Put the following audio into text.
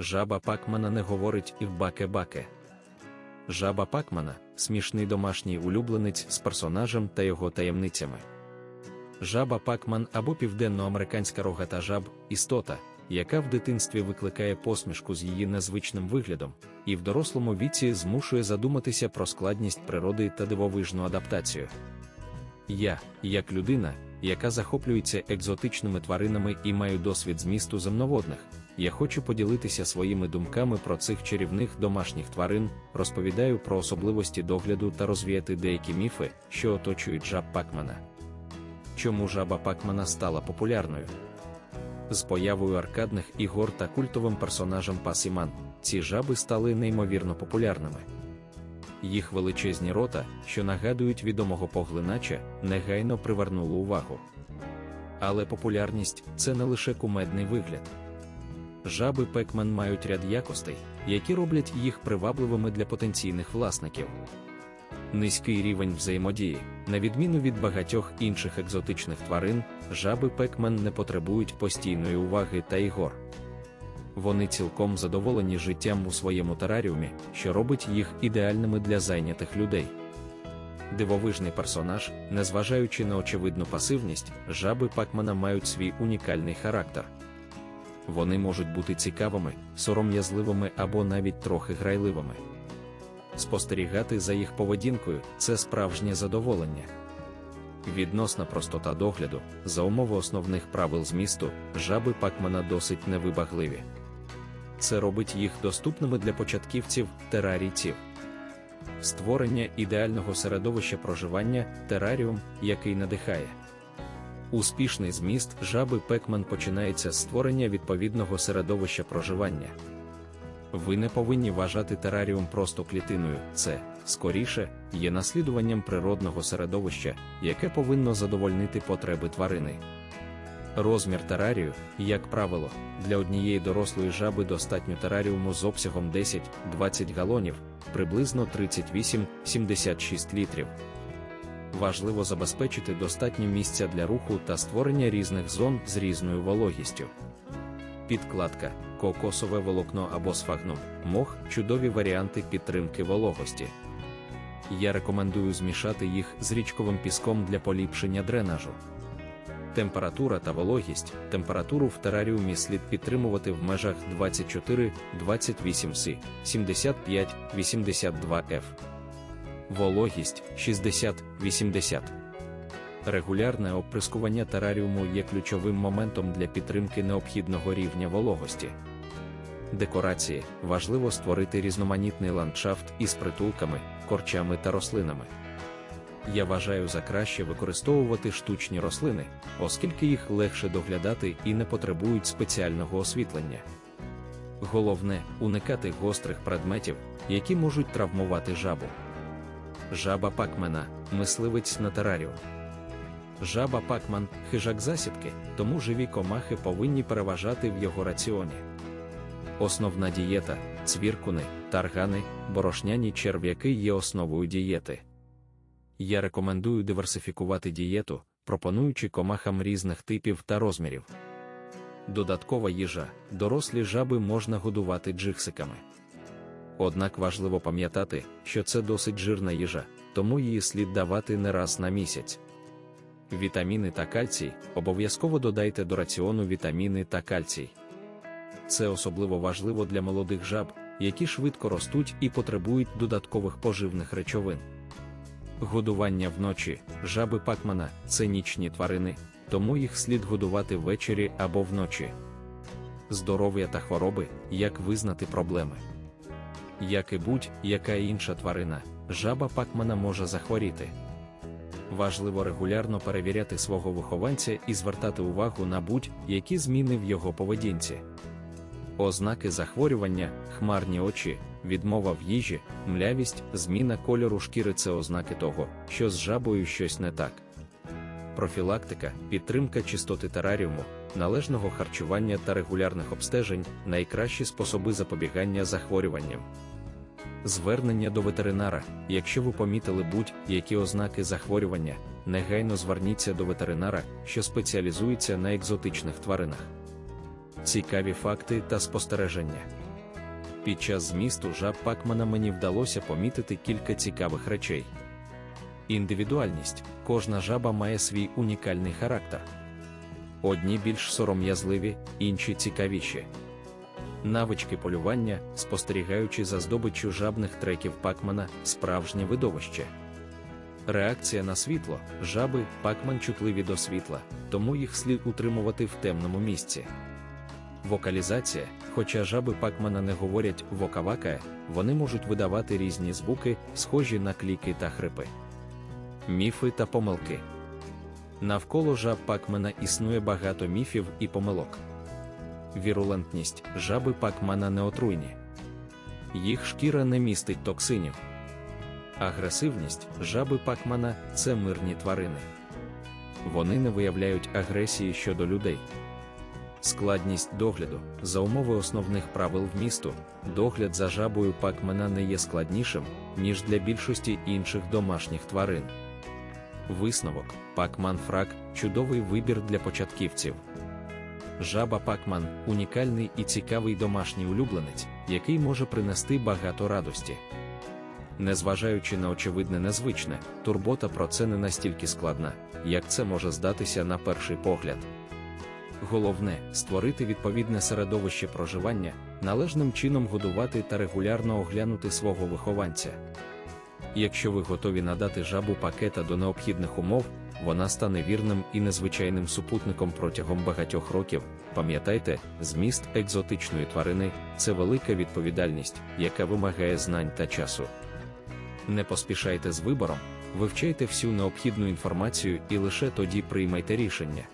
Жаба Пакмана не говорить і в баке-баке. Жаба Пакмана смішний домашній улюбленець з персонажем та його таємницями. Жаба Пакман або південноамериканська рогата жаб істота, яка в дитинстві викликає посмішку з її незвичним виглядом, і в дорослому віці змушує задуматися про складність природи та дивовижну адаптацію. Я, як людина, яка захоплюється екзотичними тваринами і маю досвід змісту земноводних, я хочу поділитися своїми думками про цих чарівних домашніх тварин, розповідаю про особливості догляду та розвіяти деякі міфи, що оточують жаб Пакмана. Чому жаба Пакмана стала популярною? З появою аркадних ігор та культовим персонажем Пасіман, ці жаби стали неймовірно популярними. Їх величезні рота, що нагадують відомого поглинача, негайно привернули увагу. Але популярність це не лише кумедний вигляд. Жаби Пекман мають ряд якостей, які роблять їх привабливими для потенційних власників. Низький рівень взаємодії, на відміну від багатьох інших екзотичних тварин, жаби Пекмен не потребують постійної уваги та ігор. Вони цілком задоволені життям у своєму тераріумі, що робить їх ідеальними для зайнятих людей. Дивовижний персонаж, незважаючи на очевидну пасивність, жаби Пакмана мають свій унікальний характер. Вони можуть бути цікавими, сором'язливими або навіть трохи грайливими. Спостерігати за їх поведінкою це справжнє задоволення. Відносна простота догляду, за умови основних правил змісту, жаби Пакмана досить невибагливі. Це робить їх доступними для початківців терарійців. Створення ідеального середовища проживання тераріум, який надихає. Успішний зміст жаби Пекман починається з створення відповідного середовища проживання. Ви не повинні вважати тераріум просто клітиною, це, скоріше, є наслідуванням природного середовища, яке повинно задовольнити потреби тварини. Розмір терарію, як правило, для однієї дорослої жаби достатньо тераріуму з обсягом 10-20 галонів, приблизно 38-76 літрів. Важливо забезпечити достатньо місця для руху та створення різних зон з різною вологістю. Підкладка, кокосове волокно або сфагнум, мох чудові варіанти підтримки вологості. Я рекомендую змішати їх з річковим піском для поліпшення дренажу. Температура та вологість. Температуру в тераріумі слід підтримувати в межах 24-28 С, 75-82 F. Вологість 60-80. Регулярне оприскування тераріуму є ключовим моментом для підтримки необхідного рівня вологості. Декорації важливо створити різноманітний ландшафт із притулками, корчами та рослинами. Я вважаю за краще використовувати штучні рослини, оскільки їх легше доглядати і не потребують спеціального освітлення. Головне уникати гострих предметів, які можуть травмувати жабу. Жаба Пакмена мисливець на тераріум. Жаба Пакман хижак засідки, тому живі комахи повинні переважати в його раціоні. Основна дієта цвіркуни, таргани, борошняні черв'яки є основою дієти. Я рекомендую диверсифікувати дієту, пропонуючи комахам різних типів та розмірів. Додаткова їжа, дорослі жаби можна годувати джиксиками. Однак важливо пам'ятати, що це досить жирна їжа, тому її слід давати не раз на місяць. Вітаміни та кальцій обов'язково додайте до раціону вітаміни та кальцій. Це особливо важливо для молодих жаб, які швидко ростуть і потребують додаткових поживних речовин. Годування вночі, жаби пакмана це нічні тварини, тому їх слід годувати ввечері або вночі. Здоров'я та хвороби, як визнати проблеми. Як і будь-яка інша тварина, жаба пакмана може захворіти. Важливо регулярно перевіряти свого вихованця і звертати увагу на будь-які зміни в його поведінці. Ознаки захворювання, хмарні очі, відмова в їжі, млявість, зміна кольору шкіри це ознаки того, що з жабою щось не так. Профілактика, підтримка чистоти тераріуму, належного харчування та регулярних обстежень найкращі способи запобігання захворюванням. Звернення до ветеринара, якщо ви помітили будь-які ознаки захворювання, негайно зверніться до ветеринара, що спеціалізується на екзотичних тваринах. Цікаві факти та спостереження. Під час змісту жаб Пакмана мені вдалося помітити кілька цікавих речей. Індивідуальність кожна жаба має свій унікальний характер. Одні більш сором'язливі, інші цікавіші. Навички полювання, спостерігаючи за здобиччю жабних треків Пакмана, справжнє видовище. Реакція на світло, жаби, Пакман чутливі до світла, тому їх слід утримувати в темному місці. Вокалізація, хоча жаби Пакмана не говорять вокавакає, вони можуть видавати різні звуки, схожі на кліки та хрипи. Міфи та помилки. Навколо жаб Пакмана існує багато міфів і помилок. Вірулентність жаби Пакмана не отруйні. Їх шкіра не містить токсинів. Агресивність жаби Пакмана це мирні тварини. Вони не виявляють агресії щодо людей. Складність догляду за умови основних правил вмісту, догляд за жабою Пакмана не є складнішим, ніж для більшості інших домашніх тварин. Висновок Пакман Фрак чудовий вибір для початківців. Жаба Пакман унікальний і цікавий домашній улюбленець, який може принести багато радості. Незважаючи на очевидне незвичне, турбота про це не настільки складна, як це може здатися на перший погляд. Головне створити відповідне середовище проживання, належним чином годувати та регулярно оглянути свого вихованця. Якщо ви готові надати жабу пакета до необхідних умов, вона стане вірним і незвичайним супутником протягом багатьох років. Пам'ятайте, зміст екзотичної тварини це велика відповідальність, яка вимагає знань та часу. Не поспішайте з вибором, вивчайте всю необхідну інформацію і лише тоді приймайте рішення.